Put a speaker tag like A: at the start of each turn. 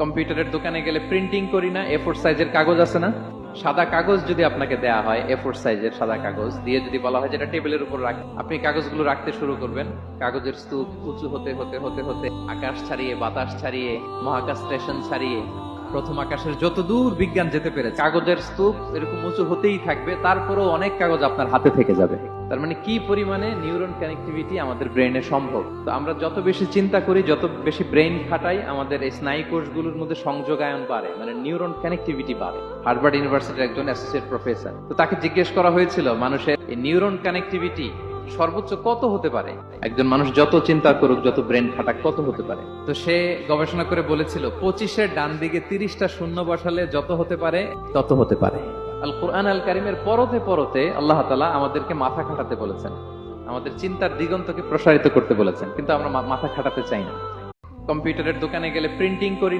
A: কম্পিউটারের দোকানে গেলে প্রিন্টিং করি না এ ফোর সাইজের কাগজ আছে না? সাদা কাগজ যদি আপনাকে দেয়া হয় এ ফোর সাইজের সাদা কাগজ দিয়ে যদি বলা হয় যেটা টেবিলের উপর রাখ আপনি কাগজগুলো রাখতে শুরু করবেন। কাগজের স্তূপ উঁচু হতে হতে হতে হতে, আকাশ ছাড়িয়ে, বাতাস ছাড়িয়ে, মহাকাশ স্টেশন ছাড়িয়ে প্রথম আকাশের যত দূর বিজ্ঞান যেতে পেরেছে, কাগজের স্তূপ এরকম উঁচু হতেই থাকবে, তারপরেও অনেক কাগজ আপনার হাতে থেকে যাবে। তার মানে কি পরিমাণে নিউরন কানেক্টিভিটি আমাদের ব্রেনে সম্ভব? তো আমরা যত বেশি চিন্তা করি, যত বেশি ব্রেন খাটাই, আমাদের এই স্নায়ু কোষগুলোর মধ্যে সংযোগায়ন বাড়ে মানে নিউরন কানেক্টিভিটি বাড়ে। হার্ভার্ড ইউনিভার্সিটির একজন অ্যাসোসিয়েট প্রফেসর তো তাকে জিজ্ঞেস করা হয়েছিল, মানুষের এই নিউরন কানেক্টিভিটি সর্বোচ্চ কত হতে পারে? একজন মানুষ যত চিন্তা করুক, যত ব্রেন খাটাক কত হতে পারে? তো সে গবেষণা করে বলেছিল, পঁচিশের ডান দিকে তিরিশটা শূন্য বসালে যত হতে পারে? তত হতে পারে। আল কোরআন আল কারিমের পরতে পরতে আল্লাহ তালা আমাদেরকে মাথা খাটাতে বলেছেন। আমাদের চিন্তার দিগন্তকে প্রসারিত করতে বলেছেন, কিন্তু আমরা মাথা খাটাতে চাই না। কম্পিউটারের দোকানে গেলে প্রিন্টিং করি